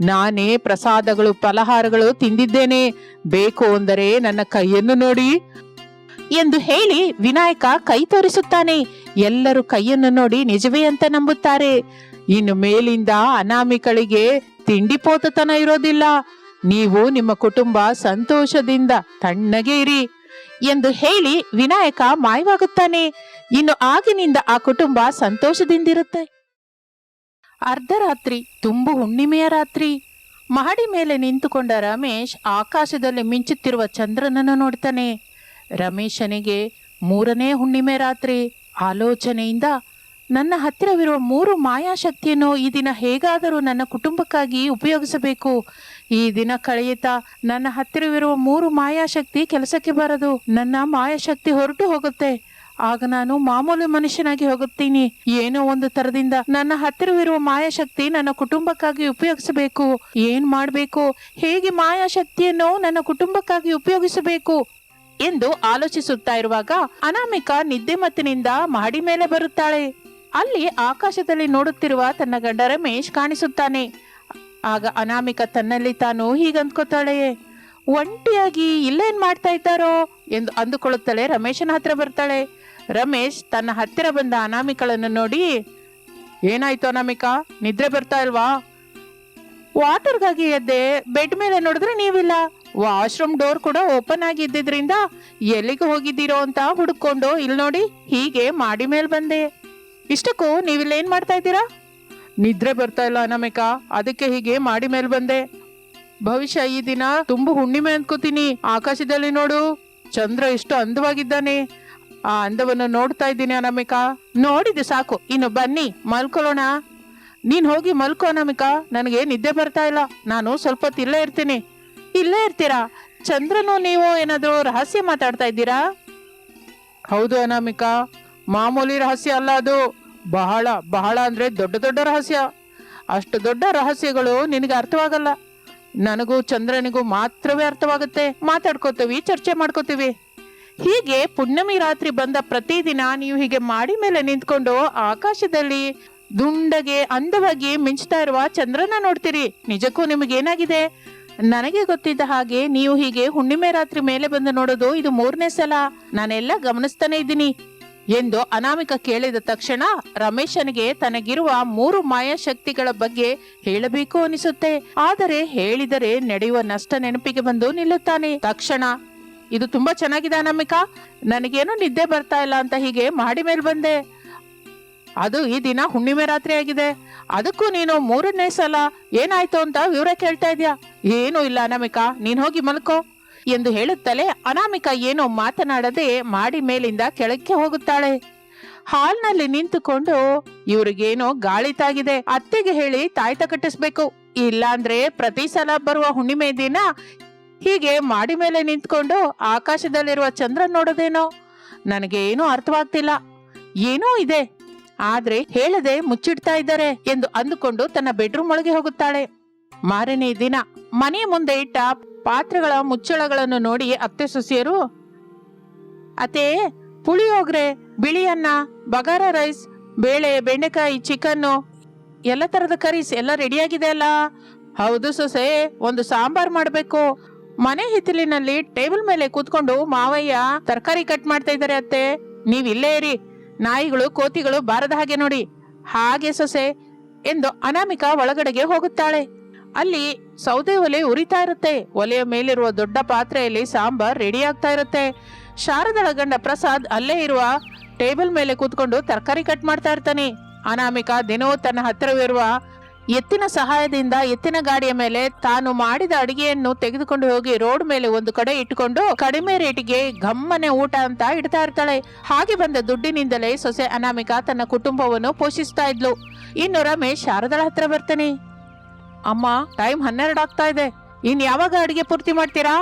ನಾನೇ ಪ್ರಸಾದಗಳು, ಫಲಹಾರಗಳು ತಿಂದಿದ್ದೇನೆ. ಬೇಕು ಅಂದರೆ ನನ್ನ ಕೈಯನ್ನು ನೋಡಿ. ಎಂದು ಹೇಳಿ ವಿನಾಯಕ ಕೈ ತೋರಿಸುತ್ತಾನೆ. ಎಲ್ಲರೂ ಕೈಯನ್ನು ನೋಡಿ ನಿಜವೇ ಅಂತ ನಂಬುತ್ತಾರೆ. ಇನ್ನು ಮೇಲಿಂದ ಅನಾಮಿಕಳಿಗೆ ತಿಂಡಿ ಪೋತತನ ಇರೋದಿಲ್ಲ. ನೀವು ನಿಮ್ಮ ಕುಟುಂಬ ಸಂತೋಷದಿಂದ ತಣ್ಣಗೆ ಇರಿ ಎಂದು ಹೇಳಿ ವಿನಾಯಕ ಮಾಯವಾಗುತ್ತಾನೆ. ಇನ್ನು ಆಗಿನಿಂದ ಆ ಕುಟುಂಬ ಸಂತೋಷದಿಂದಿರುತ್ತೆ. ಅರ್ಧರಾತ್ರಿ, ತುಂಬು ಹುಣ್ಣಿಮೆಯ ರಾತ್ರಿ. ಮಹಡಿ ಮೇಲೆ ನಿಂತುಕೊಂಡ ರಮೇಶ್ ಆಕಾಶದಲ್ಲಿ ಮಿಂಚುತ್ತಿರುವ ಚಂದ್ರನನ್ನು ನೋಡ್ತಾನೆ. ರಮೇಶನಿಗೆ ಮೂರನೇ ಹುಣ್ಣಿಮೆ ರಾತ್ರಿ. ಆಲೋಚನೆಯಿಂದ, ನನ್ನ ಹತ್ತಿರವಿರುವ ಮೂರು ಮಾಯಾಶಕ್ತಿಯನ್ನು ಈ ದಿನ ಹೇಗಾದರೂ ನನ್ನ ಕುಟುಂಬಕ್ಕಾಗಿ ಉಪಯೋಗಿಸಬೇಕು. ಈ ದಿನ ಕಳೆಯುತ್ತಾ ನನ್ನ ಹತ್ತಿರವಿರುವ ಮೂರು ಮಾಯಾಶಕ್ತಿ ಕೆಲಸಕ್ಕೆ ಬರದು. ನನ್ನ ಮಾಯಾಶಕ್ತಿ ಹೊರಟು ಹೋಗುತ್ತೆ. ಆಗ ನಾನು ಮಾಮೂಲಿ ಮನುಷ್ಯನಾಗಿ ಹೋಗುತ್ತೀನಿ. ಏನೋ ಒಂದು ತರದಿಂದ ನನ್ನ ಹತ್ತಿರವಿರುವ ಮಾಯಾಶಕ್ತಿ ನನ್ನ ಕುಟುಂಬಕ್ಕಾಗಿ ಉಪಯೋಗಿಸಬೇಕು. ಏನ್ ಮಾಡಬೇಕು? ಹೇಗೆ ಮಾಯಾಶಕ್ತಿಯನ್ನು ನನ್ನ ಕುಟುಂಬಕ್ಕಾಗಿ ಉಪಯೋಗಿಸಬೇಕು? ಎಂದು ಆಲೋಚಿಸುತ್ತಾ ಇರುವಾಗ ಅನಾಮಿಕ ನಿದ್ದೆ ಮತ್ತಿನಿಂದ ಮಹಡಿ ಮೇಲೆ ಬರುತ್ತಾಳೆ. ಅಲ್ಲಿ ಆಕಾಶದಲ್ಲಿ ನೋಡುತ್ತಿರುವ ತನ್ನ ಗಂಡ ರಮೇಶ್ ಕಾಣಿಸುತ್ತಾನೆ. ಆಗ ಅನಾಮಿಕ ತನ್ನಲ್ಲಿ ತಾನು ಹೀಗಂದ್ಕೋತಾಳೆ ಒಂಟಿಯಾಗಿ ಇಲ್ಲೇನ್ ಮಾಡ್ತಾ ಇದ್ದಾರೋ? ಎಂದು ಅಂದುಕೊಳ್ಳುತ್ತಾಳೆ ರಮೇಶನ ಹತ್ರ ಬರ್ತಾಳೆ. ರಮೇಶ್ ತನ್ನ ಹತ್ತಿರ ಬಂದ ಅನಾಮಿಕಳನ್ನು ನೋಡಿ, ಏನಾಯ್ತು ಅನಾಮಿಕಾ? ನಿದ್ರೆ ಬರ್ತಾ ಇಲ್ವಾ? ವಾಟರ್ಗಾಗಿ ಎದ್ದೆ, ಬೆಡ್ ಮೇಲೆ ನೋಡಿದ್ರೆ ನೀವಿಲ್ಲ. ವಾಶ್ರೂಮ್ ಡೋರ್ ಕೂಡ ಓಪನ್ ಆಗಿ ಇದ್ದಿದ್ರಿಂದ ಎಲ್ಲಿಗೆ ಹೋಗಿದ್ದೀರೋ ಅಂತ ಹುಡುಕೊಂಡು ಇಲ್ಲಿ ನೋಡಿ ಹೀಗೆ ಮಾಡಿ ಮೇಲೆ ಬಂದೆ. ಇಷ್ಟಕ್ಕೂ ನೀವಿಲ್ಲೇನ್ ಮಾಡ್ತಾ ಇದ್ದೀರಾ? ನಿದ್ರೆ ಬರ್ತಾ ಇಲ್ಲ ಅನಾಮಿಕ. ಅದಕ್ಕೆ ಹೀಗೆ ಮಾಡಿ ಮೇಲೆ ಬಂದೆ. ಭವಿಷ್ಯ ಈ ದಿನ ತುಂಬ ಹುಣ್ಣಿಮೆ ಅನ್ಕೋತೀನಿ. ಆಕಾಶದಲ್ಲಿ ನೋಡು. ಚಂದ್ರ ಎಷ್ಟು ಅಂದವಾಗಿದ್ದಾನೆ. ಆ ಅಂದವನ್ನು ನೋಡ್ತಾ ಇದ್ದೀನಿ ಅನಾಮಿಕಾ. ನೋಡಿದ್ದು ಸಾಕು. ಇನ್ನು ಬನ್ನಿ, ಮಲ್ಕೊಳ್ಳೋಣ. ನೀನ್ ಹೋಗಿ ಮಲ್ಕೋ ಅನಾಮಿಕಾ. ನನಗೆ ನಿದ್ದೆ ಬರ್ತಾ ಇಲ್ಲ. ನಾನು ಸ್ವಲ್ಪ ಹೊತ್ತು ಇಲ್ಲೇ ಇರ್ತೀನಿ. ಇಲ್ಲೇ ಇರ್ತೀರಾ? ಚಂದ್ರನು ನೀವು ಏನಾದರೂ ರಹಸ್ಯ ಮಾತಾಡ್ತಾ ಇದ್ದೀರಾ? ಹೌದು ಅನಾಮಿಕ. ಮಾಮೂಲಿ ರಹಸ್ಯ ಅಲ್ಲ ಅದು. ಬಹಳ ಬಹಳ ಅಂದ್ರೆ ದೊಡ್ಡ ದೊಡ್ಡ ರಹಸ್ಯ. ಅಷ್ಟು ದೊಡ್ಡ ರಹಸ್ಯಗಳು ನಿನಗೆ ಅರ್ಥವಾಗಲ್ಲ. ನನಗೂ ಚಂದ್ರನಿಗೂ ಮಾತ್ರವೇ ಅರ್ಥವಾಗುತ್ತೆ. ಮಾತಾಡ್ಕೋತೀವಿ, ಚರ್ಚೆ ಮಾಡ್ಕೋತೀವಿ. ಹೀಗೆ ಪುಣ್ಯಮಿ ರಾತ್ರಿ ಬಂದ ಪ್ರತಿದಿನ ನೀವು ಹೀಗೆ ಮಾಡಿ ಮೇಲೆ ನಿಂತ್ಕೊಂಡು ಆಕಾಶದಲ್ಲಿ ದುಂಡಗೆ ಅಂದವಾಗಿ ಮಿಂಚ್ತಾ ಇರುವ ಚಂದ್ರನ ನೋಡ್ತೀರಿ. ನಿಜಕ್ಕೂ ನಿಮಗೇನಾಗಿದೆ ನನಗೆ ಗೊತ್ತಿದ್ದ ಹಾಗೆ ನೀವು ಹೀಗೆ ಹುಣ್ಣಿಮೆ ರಾತ್ರಿ ಮೇಲೆ ಬಂದು ನೋಡೋದು ಇದು ಮೂರನೇ ಸಲ. ನಾನೆಲ್ಲ ಗಮನಿಸ್ತಾನೆ ಇದ್ದೀನಿ. ಎಂದು ಅನಾಮಿಕ ಕೇಳಿದ ತಕ್ಷಣ ರಮೇಶನಿಗೆ ತನಗಿರುವ ಮೂರು ಮಾಯಾಶಕ್ತಿಗಳ ಬಗ್ಗೆ ಹೇಳಬೇಕು ಅನಿಸುತ್ತೆ. ಆದರೆ ಹೇಳಿದರೆ ನಡೆಯುವ ನಷ್ಟ ನೆನಪಿಗೆ ಬಂದು ನಿಲ್ಲುತ್ತಾನೆ. ತಕ್ಷಣ ಇದು ತುಂಬಾ ಚೆನ್ನಾಗಿದೆ ಅನಾಮಿಕಾ. ನನಗೇನು ನಿದ್ದೆ ಬರ್ತಾ ಇಲ್ಲ ಅಂತ ಹೀಗೆ ಮಾಡಿ ಮೇಲೆ ಬಂದೆ. ಅದು ಈ ದಿನ ಹುಣ್ಣಿಮೆ ರಾತ್ರಿ ಆಗಿದೆ. ಅದಕ್ಕೂ ನೀನು ಮೂರನೇ ಸಲ ಏನಾಯ್ತು ಅಂತ ವಿವರ ಕೇಳ್ತಾ ಇದ್ಯಾ? ಏನೂ ಇಲ್ಲ ಅನಾಮಿಕಾ, ನೀನ್ ಹೋಗಿ ಮಲ್ಕೋ ಎಂದು ಹೇಳುತ್ತಲೇ ಅನಾಮಿಕಾ ಏನೋ ಮಾತನಾಡದೆ ಮಾಡಿ ಮೇಲಿಂದ ಕೆಳಕ್ಕೆ ಹೋಗುತ್ತಾಳೆ. ಹಾಲ್ನಲ್ಲಿ ನಿಂತುಕೊಂಡು, ಇವ್ರಿಗೇನೋ ಗಾಳಿ ತಾಗಿದೆ, ಅತ್ತೆಗೆ ಹೇಳಿ ತಾಯ್ತ ಕಟ್ಟಿಸ್ಬೇಕು. ಇಲ್ಲಾಂದ್ರೆ ಪ್ರತಿ ಸಲ ಬರುವ ಹುಣ್ಣಿಮೆ ದಿನ ಹೀಗೆ ಮಾಡಿ ಮೇಲೆ ನಿಂತ್ಕೊಂಡು ಆಕಾಶದಲ್ಲಿರುವ ಚಂದ್ರನ್ ನೋಡೋದೇನೋ ನನಗೆ ಏನೂ ಅರ್ಥವಾಗ್ತಿಲ್ಲ. ಏನೋ ಇದೆ. ಆದ್ರೆ ಹೇಳದೆ ಮುಚ್ಚಿಡ್ತಾ ಇದ್ದಾರೆ ಎಂದು ಅಂದುಕೊಂಡು ತನ್ನ ಬೆಡ್ರೂಮ್ ಒಳಗೆ ಹೋಗುತ್ತಾಳೆ. ಮಾರನೇ ದಿನ ಮನೆಯ ಮುಂದೆ ಇಟ್ಟ ಪಾತ್ರೆಗಳ ಮುಚ್ಚಳಗಳನ್ನು ನೋಡಿ ಅತ್ತೆ ಸೊಸೆಯರು ಅತೇ ಪುಳಿಯೋಗ್ರೆ ಬಿಳಿ ಅನ್ನ ಬಗಾರ ರೈಸ್, ಬೇಳೆ, ಬೆಂಡೆಕಾಯಿ, ಚಿಕನ್ನು, ಎಲ್ಲ ತರದ ಕರೀಸ್ ಎಲ್ಲ ರೆಡಿಯಾಗಿದೆ ಅಲ್ಲ? ಹೌದು ಸೊಸೆ, ಒಂದು ಸಾಂಬಾರ್ ಮಾಡ್ಬೇಕು. ಮನೆ ಹಿತ್ತಲಿನಲ್ಲಿ ಟೇಬಲ್ ಮೇಲೆ ಕೂತ್ಕೊಂಡು ಮಾವಯ್ಯ ತರಕಾರಿ ಕಟ್ ಮಾಡ್ತಾ ಇದ್ದಾರೆ ಅತ್ತೆ. ನೀವ್ ಇಲ್ಲೇ ಇರಿ. ನಾಯಿಗಳು, ಕೋತಿಗಳು ಬಾರದ ಹಾಗೆ ನೋಡಿ. ಹಾಗೆ ಸೊಸೆ ಎಂದು ಅನಾಮಿಕ ಒಳಗಡೆಗೆ ಹೋಗುತ್ತಾಳೆ. ಅಲ್ಲಿ ಸೌದೆ ಒಲೆ ಉರಿತಾ ಇರುತ್ತೆ. ಒಲೆಯ ಮೇಲಿರುವ ದೊಡ್ಡ ಪಾತ್ರೆಯಲ್ಲಿ ಸಾಂಬಾರ್ ರೆಡಿ ಆಗ್ತಾ ಇರುತ್ತೆ. ಶಾರದಳ ಗಂಡ ಪ್ರಸಾದ್ ಅಲ್ಲೇ ಇರುವ ಟೇಬಲ್ ಮೇಲೆ ಕೂತ್ಕೊಂಡು ತರಕಾರಿ ಕಟ್ ಮಾಡ್ತಾ ಇರ್ತಾನೆ. ಅನಾಮಿಕ ದಿನವೂ ತನ್ನ ಹತ್ತಿರವಿರುವ ಎತ್ತಿನ ಸಹಾಯದಿಂದ ಎತ್ತಿನ ಗಾಡಿಯ ಮೇಲೆ ತಾನು ಮಾಡಿದ ಅಡಿಗೆಯನ್ನು ತೆಗೆದುಕೊಂಡು ಹೋಗಿ ರೋಡ್ ಮೇಲೆ ಒಂದು ಕಡೆ ಇಟ್ಟುಕೊಂಡು ಕಡಿಮೆ ರೇಟಿಗೆ ಗಮ್ಮನೆ ಊಟ ಅಂತ ಇಡ್ತಾ ಇರ್ತಾಳೆ. ಹಾಗೆ ಬಂದ ದುಡ್ಡಿನಿಂದಲೇ ಸೊಸೆ ಅನಾಮಿಕಾ ತನ್ನ ಕುಟುಂಬವನ್ನು ಪೋಷಿಸ್ತಾ ಇದ್ಲು. ಇನ್ನು ರಮೇಶ್ ಶಾರದಳ ಹತ್ರ ಬರ್ತಾನೆ. ಅಮ್ಮ, ಟೈಮ್ ಹನ್ನೆರಡು ಆಗ್ತಾ ಇದೆ. ಇನ್ ಯಾವಾಗ ಅಡಿಗೆ ಪೂರ್ತಿ ಮಾಡ್ತೀರಾ?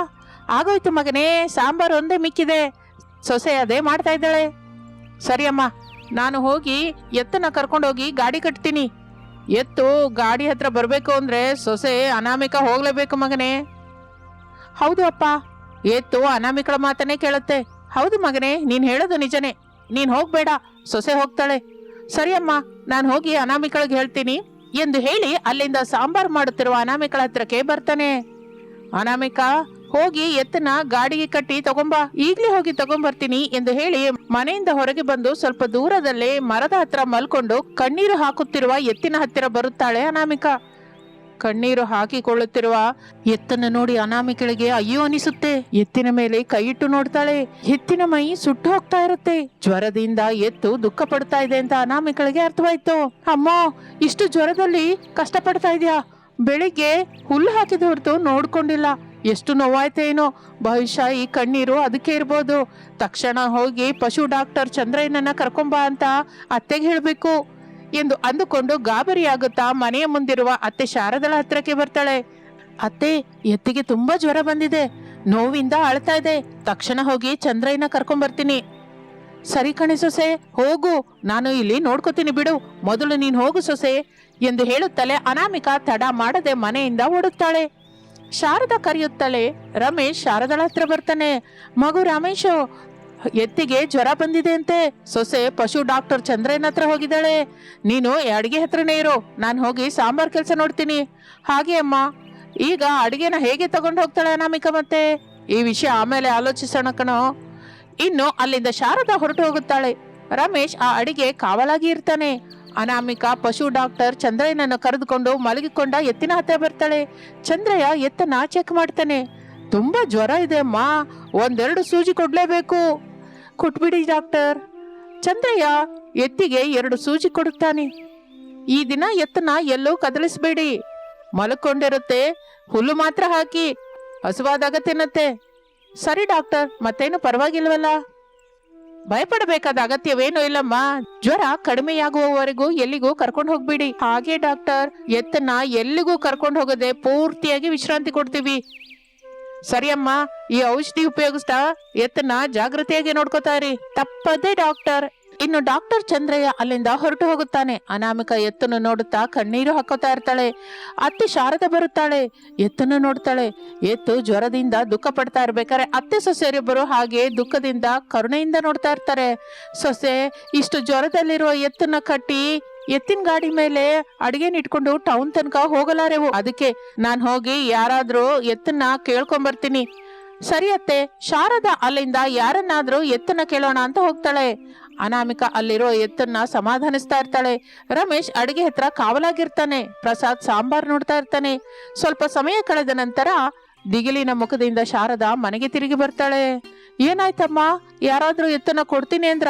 ಆಗೋಯ್ತು ಮಗನೇ, ಸಾಂಬಾರ್ ಒಂದೇ ಮಿಕ್ಕಿದೆ. ಸೊಸೆ ಅದೇ ಮಾಡ್ತಾ ಇದ್ದಾಳೆ. ಸರಿ ಅಮ್ಮ, ನಾನು ಹೋಗಿ ಎತ್ತನ ಕರ್ಕೊಂಡೋಗಿ ಗಾಡಿ ಕಟ್ತೀನಿ. ಎತ್ತು, ಗಾಡಿ ಹತ್ರ ಬರಬೇಕು ಅಂದ್ರೆ ಸೊಸೆ ಅನಾಮಿಕ ಹೋಗ್ಲೇಬೇಕು ಮಗನೇ. ಹೌದು ಅಪ್ಪ, ಎತ್ತು ಅನಾಮಿಕಳ ಮಾತನ್ನೇ ಕೇಳುತ್ತೆ. ಹೌದು ಮಗನೇ, ನೀನ್ ಹೇಳೋದು ನಿಜನೇ. ನೀನ್ ಹೋಗ್ಬೇಡ, ಸೊಸೆ ಹೋಗ್ತಾಳೆ. ಸರಿಯಮ್ಮ ನಾನು ಹೋಗಿ ಅನಾಮಿಕಳಿಗೆ ಹೇಳ್ತೀನಿ. ಎಂದು ಹೇಳಿ ಅಲ್ಲಿಂದ ಸಾಂಬಾರ್ ಮಾಡುತ್ತಿರುವ ಅನಾಮಿಕಳ ಹತ್ರಕ್ಕೆ ಬರ್ತಾನೆ. ಅನಾಮಿಕ ಹೋಗಿ ಎತ್ತನ ಗಾಡಿಗೆ ಕಟ್ಟಿ ತಗೊಂಬಾ, ಈಗ್ಲೇ ಹೋಗಿ ತಗೊಂಬರ್ತೀನಿ ಎಂದು ಹೇಳಿ ಮನೆಯಿಂದ ಹೊರಗೆ ಬಂದು ಸ್ವಲ್ಪ ದೂರದಲ್ಲೇ ಮರದ ಹತ್ರ ಮಲ್ಕೊಂಡು ಕಣ್ಣೀರು ಹಾಕುತ್ತಿರುವ ಎತ್ತಿನ ಹತ್ತಿರ ಬರುತ್ತಾಳೆ ಅನಾಮಿಕ. ಕಣ್ಣೀರು ಹಾಕಿಕೊಳ್ಳುತ್ತಿರುವ ಎತ್ತನ್ನು ನೋಡಿ ಅನಾಮಿಕಳಿಗೆ ಅಯ್ಯೋ ಅನಿಸುತ್ತೆ. ಎತ್ತಿನ ಮೇಲೆ ಕೈಯಿಟ್ಟು ನೋಡ್ತಾಳೆ. ಎತ್ತಿನ ಮೈ ಸುಟ್ಟು ಹೋಗ್ತಾ ಇರುತ್ತೆ. ಜ್ವರದಿಂದ ಎತ್ತು ದುಃಖ ಪಡ್ತಾ ಇದೆ ಅಂತ ಅನಾಮಿಕಳಿಗೆ ಅರ್ಥವಾಯ್ತು. ಅಮ್ಮ, ಇಷ್ಟು ಜ್ವರದಲ್ಲಿ ಕಷ್ಟ ಪಡ್ತಾ ಇದ್ಯಾ? ಬೆಳಿಗ್ಗೆ ಹುಲ್ಲು ಹಾಕಿದ ಹೊರತು ನೋಡ್ಕೊಂಡಿಲ್ಲ. ಎಷ್ಟು ನೋವಾಯ್ತೇನೋ ಬಹುಶಃ ಈ ಕಣ್ಣೀರು ಅದಕ್ಕೆ ಇರ್ಬೋದು. ತಕ್ಷಣ ಹೋಗಿ ಪಶು ಡಾಕ್ಟರ್ ಚಂದ್ರಯ್ಯನನ್ನ ಕರ್ಕೊಂಬ ಅಂತ ಅತ್ತೆಗೆ ಹೇಳಬೇಕು ಎಂದು ಅಂದುಕೊಂಡು ಗಾಬರಿಯಾಗುತ್ತಾ ಮನೆಯ ಮುಂದಿರುವ ಅತ್ತೆ ಶಾರದಳ ಹತ್ರಕ್ಕೆ ಬರ್ತಾಳೆ. ಅತ್ತೆ, ಎತ್ತಿಗೆ ತುಂಬಾ ಜ್ವರ ಬಂದಿದೆ. ನೋವಿಂದ ಅಳ್ತಾ ಇದೆ. ತಕ್ಷಣ ಹೋಗಿ ಚಂದ್ರಯ್ಯನ ಕರ್ಕೊಂಡ್ ಬರ್ತೀನಿ ಸರಿ ಕಣೆ ಸೊಸೆ, ಹೋಗು. ನಾನು ಇಲ್ಲಿ ನೋಡ್ಕೋತೀನಿ ಬಿಡು. ಮೊದಲು ನೀನು ಹೋಗು ಸೊಸೆ ಎಂದು ಹೇಳುತ್ತಲೇ ಅನಾಮಿಕಾ ತಡ ಮಾಡದೆ ಮನೆಯಿಂದ ಓಡುತ್ತಾಳೆ. ಶಾರದಾ ಕರೆಯುತ್ತಾಳೆ ರಮೇಶ್, ಶಾರದಳ ಹತ್ರ ಬರ್ತಾನೆ. ಮಗು ರಮೇಶ್, ಎತ್ತಿಗೆ ಜ್ವರ ಬಂದಿದೆ ಅಂತೆ ಸೊಸೆ ಪಶು ಡಾಕ್ಟರ್ ಚಂದ್ರಯ್ಯನ ಹತ್ರ ಹೋಗಿದ್ದಾಳೆ. ನೀನು ಅಡಿಗೆ ಹತ್ರನೇ ಇರು. ನಾನು ಹೋಗಿ ಸಾಂಬಾರ್ ಕೆಲಸ ನೋಡ್ತೀನಿ. ಹಾಗೆ ಅಮ್ಮ. ಈಗ ಅಡಿಗೆನ ಹೇಗೆ ತಗೊಂಡು ಹೋಗ್ತಾಳೆ ಅನಾಮಿಕ ಮತ್ತೆ? ಈ ವಿಷಯ ಆಮೇಲೆ ಆಲೋಚಿಸೋಣ ಕಣೋ. ಇನ್ನು ಅಲ್ಲಿಂದ ಶಾರದ ಹೊರಟು ಹೋಗುತ್ತಾಳೆ. ರಮೇಶ್ ಆ ಅಡಿಗೆ ಕಾವಲಾಗಿ ಇರ್ತಾನೆ. ಅನಾಮಿಕಾ ಪಶು ಡಾಕ್ಟರ್ ಚಂದ್ರಯ್ಯನನ್ನು ಕರೆದುಕೊಂಡು ಮಲಗಿಕೊಂಡ ಎತ್ತಿನ ಹತ್ತಿರ ಬರ್ತಾಳೆ. ಚಂದ್ರಯ್ಯ ಎತ್ತನ ಚೆಕ್ ಮಾಡ್ತಾನೆ. ತುಂಬಾ ಜ್ವರ ಇದೆ ಅಮ್ಮ ಒಂದೆರಡು ಸೂಜಿ ಕೊಡ್ಲೇಬೇಕು. ಕೊಟ್ಬಿಡಿ ಡಾಕ್ಟರ್. ಚಂದ್ರಯ್ಯ ಎತ್ತಿಗೆ ಎರಡು ಸೂಜಿ ಕೊಡುತ್ತಾನೆ. ಈ ದಿನ ಎತ್ತನ ಎಲ್ಲೂ ಕದಲಿಸ್ಬೇಡಿ. ಮಲ್ಕೊಂಡಿರುತ್ತೆ, ಹುಲ್ಲು ಮಾತ್ರ ಹಾಕಿ ಹಸುವಾದಾಗ ತಿನ್ನತ್ತೆ. ಸರಿ ಡಾಕ್ಟರ್, ಮತ್ತೇನು ಪರವಾಗಿಲ್ವಲ್ಲ. ಭಯಪಡಬೇಕಾದ ಅಗತ್ಯವೇನೂ ಇಲ್ಲಮ್ಮ. ಜ್ವರ ಕಡಿಮೆಯಾಗುವವರೆಗೂ ಎಲ್ಲಿಗೂ ಕರ್ಕೊಂಡು ಹೋಗ್ಬಿಡಿ. ಹಾಗೆ ಡಾಕ್ಟರ್ ಎತ್ತನ ಎಲ್ಲಿಗೂ ಕರ್ಕೊಂಡು ಹೋಗದೆ ಪೂರ್ತಿಯಾಗಿ ವಿಶ್ರಾಂತಿ ಕೊಡ್ತೀವಿ. ಸರಿಯಮ್ಮ, ಈ ಔಷಧಿ ಉಪಯೋಗಿಸ್ತಾ ಎತ್ತನ್ನ ಜಾಗೃತಿಯಾಗಿ ನೋಡ್ಕೋತಾರಿ ತಪ್ಪದೆ ಡಾಕ್ಟರ್ ಇನ್ನು ಡಾಕ್ಟರ್ ಚಂದ್ರಯ್ಯ ಅಲ್ಲಿಂದ ಹೊರಟು ಹೋಗುತ್ತಾನೆ. ಅನಾಮಿಕ ಎತ್ತನ್ನು ನೋಡುತ್ತಾ ಕಣ್ಣೀರು ಹಾಕೋತಾ ಇರ್ತಾಳೆ. ಅತ್ತೆ ಶಾರದ ಬರುತ್ತಾಳೆ. ಎತ್ತನ್ನು ನೋಡ್ತಾಳೆ. ಎತ್ತು ಜ್ವರದಿಂದ ದುಃಖ ಪಡ್ತಾ ಇರ್ಬೇಕಾರೆ ಅತ್ತೆ ಸೊಸೆಯರಿಬ್ಬರು ಹಾಗೆ ದುಃಖದಿಂದ, ಕರುಣೆಯಿಂದ ನೋಡ್ತಾ ಇರ್ತಾರೆ. ಸೊಸೆ, ಇಷ್ಟು ಜ್ವರದಲ್ಲಿರುವ ಎತ್ತನ್ನ ಕಟ್ಟಿ ಎತ್ತಿನ ಗಾಡಿ ಮೇಲೆ ಅಡಿಗೆ ಇಟ್ಕೊಂಡು ಟೌನ್ ತನಕ ಹೋಗಲಾರೆವು ಅದಕ್ಕೆ ನಾನು ಹೋಗಿ ಯಾರಾದರೂ ಎತ್ತನ್ನ ಕೇಳ್ಕೊಂಬರ್ತೀನಿ. ಸರಿ ಅತ್ತೆ, ಶಾರದ ಅಲ್ಲಿಂದ ಯಾರನ್ನಾದ್ರೂ ಎತ್ತನ್ನ ಕೇಳೋಣ ಅಂತ ಹೋಗ್ತಾಳೆ. ಅನಾಮಿಕ ಅಲ್ಲಿರೋ ಎತ್ತನ್ನ ಸಮಾಧಾನಿಸ್ತಾ ಇರ್ತಾಳೆ. ರಮೇಶ್ ಅಡಿಗೆ ಹತ್ರ ಕಾವಲಾಗಿರ್ತಾನೆ. ಪ್ರಸಾದ್ ಸಾಂಬಾರ್ ನೋಡ್ತಾ ಇರ್ತಾನೆ. ಸ್ವಲ್ಪ ಸಮಯ ಕಳೆದ ನಂತರ ದಿಗಿಲಿನ ಮುಖದಿಂದ ಶಾರದಾ ಮನೆಗೆ ತಿರುಗಿ ಬರ್ತಾಳೆ. ಏನಾಯ್ತಮ್ಮ? ಯಾರಾದ್ರೂ ಎತ್ತನ್ನ ಕೊಡ್ತೀನಿ ಅಂದ್ರ?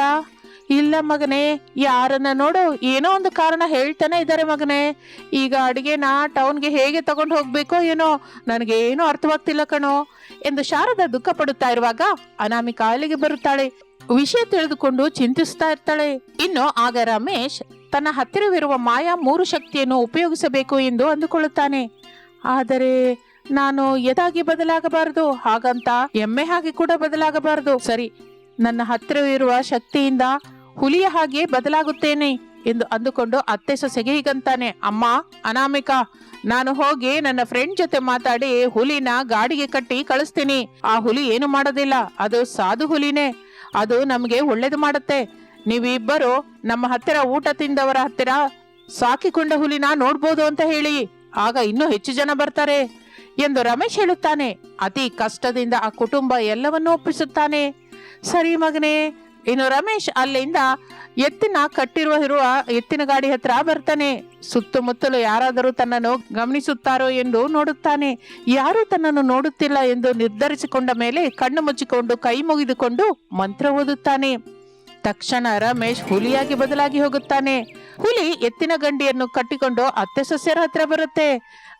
ಇಲ್ಲ ಮಗನೇ, ಯಾರನ್ನ ನೋಡು ಏನೋ ಒಂದು ಕಾರಣ ಹೇಳ್ತಾನೆ ಇದ್ದಾರೆ ಮಗನೇ. ಈಗ ಅಡಿಗೆನ ಟೌನ್ಗೆ ಹೇಗೆ ತಗೊಂಡು ಹೋಗ್ಬೇಕೋ ಏನೋ ನನಗೆ ಏನೂ ಅರ್ಥವಾಗ್ತಿಲ್ಲ ಕಣೋ. ಎಂದು ಶಾರದಾ ದುಃಖ ಪಡುತ್ತಾ ಇರುವಾಗ ಅನಾಮಿಕ ಅಲ್ಲಿಗೆ ಬರುತ್ತಾಳೆ. ವಿಷಯ ತಿಳಿದುಕೊಂಡು ಚಿಂತಿಸ್ತಾ ಇರ್ತಾಳೆ. ಇನ್ನು ಆಗ ರಮೇಶ್ ತನ್ನ ಹತ್ತಿರವಿರುವ ಮಾಯಾ ಮೂರು ಶಕ್ತಿಯನ್ನು ಉಪಯೋಗಿಸಬೇಕು ಎಂದು ಅಂದುಕೊಳ್ಳುತ್ತಾನೆ. ಆದರೆ ನಾನು ಎದಾಗಿ ಬದಲಾಗಬಾರದು? ಹಾಗಂತ ಎಮ್ಮೆ ಹಾಗೆ ಕೂಡ ಬದಲಾಗಬಾರದು. ಸರಿ, ನನ್ನ ಹತ್ತಿರವಿರುವ ಶಕ್ತಿಯಿಂದ ಹುಲಿಯ ಹಾಗೆ ಬದಲಾಗುತ್ತೇನೆ ಎಂದು ಅಂದುಕೊಂಡು ಅತ್ತೆ ಸೊಸೆಗೆ ಹೀಗಂತಾನೆ, ಅಮ್ಮ, ಅನಾಮಿಕಾ, ನಾನು ಹೋಗಿ ನನ್ನ ಫ್ರೆಂಡ್ ಜೊತೆ ಮಾತಾಡಿ ಹುಲಿನ ಗಾಡಿಗೆ ಕಟ್ಟಿ ಕಳಿಸ್ತೀನಿ. ಆ ಹುಲಿ ಏನು ಮಾಡೋದಿಲ್ಲ, ಅದು ಸಾಧು ಹುಲಿನೇ. ಅದು ನಮಗೆ ಒಳ್ಳೇದು ಮಾಡುತ್ತೆ. ನೀವಿಬ್ಬರು ನಮ್ಮ ಹತ್ತಿರ ಊಟ ತಿಂದವರ ಹತ್ತಿರ ಸಾಕಿಕೊಂಡ ಹುಲಿನ ನೋಡ್ಬೋದು ಅಂತ ಹೇಳಿ. ಆಗ ಇನ್ನೂ ಹೆಚ್ಚು ಜನ ಬರ್ತಾರೆ ಎಂದು ರಮೇಶ್ ಹೇಳುತ್ತಾನೆ. ಅತಿ ಕಷ್ಟದಿಂದ ಆ ಕುಟುಂಬ ಎಲ್ಲವನ್ನೂ ಒಪ್ಪಿಸುತ್ತಾನೆ. ಸರಿ ಮಗನೇ, ಇನ್ನು ರಮೇಶ್ ಅಲ್ಲಿಂದ ಎತ್ತಿನ ಕಟ್ಟಿರುವ ಇರುವ ಎತ್ತಿನ ಗಾಡಿ ಹತ್ರ ಬರ್ತಾನೆ. ಸುತ್ತಮುತ್ತಲು ಯಾರಾದರೂ ತನ್ನನ್ನು ಗಮನಿಸುತ್ತಾರೋ ಎಂದು ನೋಡುತ್ತಾನೆ. ಯಾರೂ ತನ್ನನ್ನು ನೋಡುತ್ತಿಲ್ಲ ಎಂದು ನಿರ್ಧರಿಸಿಕೊಂಡ ಮೇಲೆ ಕಣ್ಣು ಮುಚ್ಚಿಕೊಂಡು ಕೈ ಮುಗಿದುಕೊಂಡು ಮಂತ್ರ ಓದುತ್ತಾನೆ. ತಕ್ಷಣ ರಮೇಶ್ ಹುಲಿಯಾಗಿ ಬದಲಾಗಿ ಹೋಗುತ್ತಾನೆ. ಹುಲಿ ಎತ್ತಿನ ಗಂಡಿಯನ್ನು ಕಟ್ಟಿಕೊಂಡು ಅತ್ತೆ ಸೊಸೆಯರ ಹತ್ರ ಬರುತ್ತೆ.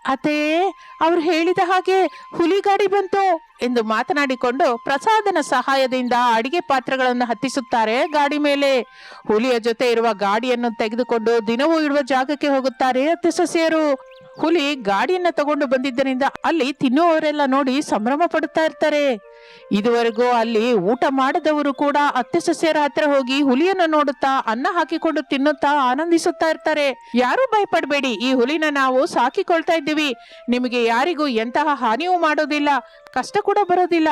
ಅದೇ ಅವ್ರು ಹೇಳಿದ ಹಾಗೆ ಹುಲಿ ಗಾಡಿ ಬಂತು ಎಂದು ಮಾತನಾಡಿಕೊಂಡು ಪ್ರಸಾದನ ಸಹಾಯದಿಂದ ಅಡಿಗೆ ಪಾತ್ರೆಗಳನ್ನು ಹತ್ತಿಸುತ್ತಾರೆ ಗಾಡಿ ಮೇಲೆ. ಹುಲಿಯ ಜೊತೆ ಇರುವ ಗಾಡಿಯನ್ನು ತೆಗೆದುಕೊಂಡು ದಿನವೂ ಇಡುವ ಜಾಗಕ್ಕೆ ಹೋಗುತ್ತಾರೆ ಅತ್ತೆ ಸೊಸೆಯರು. ಹುಲಿ ಗಾಡಿಯನ್ನ ತಗೊಂಡು ಬಂದಿದ್ದರಿಂದ ಅಲ್ಲಿ ತಿನ್ನುವವರೆಲ್ಲ ನೋಡಿ ಸಂಭ್ರಮ ಪಡುತ್ತಾ ಇರ್ತಾರೆ. ಇದುವರೆಗೂ ಅಲ್ಲಿ ಊಟ ಮಾಡದವರು ಕೂಡ ಅತ್ತೆ ಸೊಸೆಯರ ಹತ್ರ ಹೋಗಿ ಹುಲಿಯನ್ನು ನೋಡುತ್ತಾ ಅನ್ನ ಹಾಕಿಕೊಂಡು ತಿನ್ನುತ್ತಾ ಆನಂದಿಸುತ್ತಾ ಇರ್ತಾರೆ. ಯಾರು ಭಯಪಡಬೇಡಿ, ಈ ಹುಲಿನ ನಾವು ಸಾಕಿಕೊಳ್ತಾ ಇದ್ದೀವಿ. ನಿಮಗೆ ಯಾರಿಗೂ ಎಂತಹ ಹಾನಿಯೂ ಮಾಡೋದಿಲ್ಲ, ಕಷ್ಟ ಕೂಡ ಬರೋದಿಲ್ಲ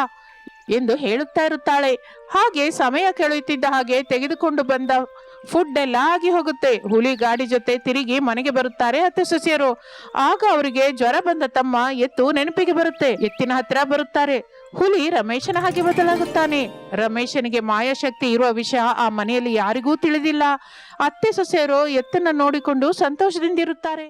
ಎಂದು ಹೇಳುತ್ತಾ ಇರುತ್ತಾಳೆ. ಹಾಗೆ ಸಮಯ ಕೆಳೆಯುತ್ತಿದ್ದ ಹಾಗೆ ತೆಗೆದುಕೊಂಡು ಬಂದ ಫುಡ್ ಎಲ್ಲ ಆಗಿ ಹೋಗುತ್ತೆ. ಹುಲಿ ಗಾಡಿ ಜೊತೆ ತಿರುಗಿ ಮನೆಗೆ ಬರುತ್ತಾರೆ ಅತ್ತೆ ಸೊಸೆಯರು. ಆಗ ಅವರಿಗೆ ಜ್ವರ ಬಂದ ತಮ್ಮ ಎತ್ತು ನೆನಪಿಗೆ ಬರುತ್ತೆ. ಎತ್ತಿನ ಹತ್ರ ಬರುತ್ತಾರೆ. ಹುಲಿ ರಮೇಶನ ಹಾಗೆ ಬದಲಾಗುತ್ತಾನೆ. ರಮೇಶನಿಗೆ ಮಾಯಾಶಕ್ತಿ ಇರುವ ವಿಷಯ ಆ ಮನೆಯಲ್ಲಿ ಯಾರಿಗೂ ತಿಳಿದಿಲ್ಲ. ಅತ್ತೆ ಸೊಸೆಯರು ಎತ್ತನ್ನ ನೋಡಿಕೊಂಡು ಸಂತೋಷದಿಂದ ಇರುತ್ತಾರೆ.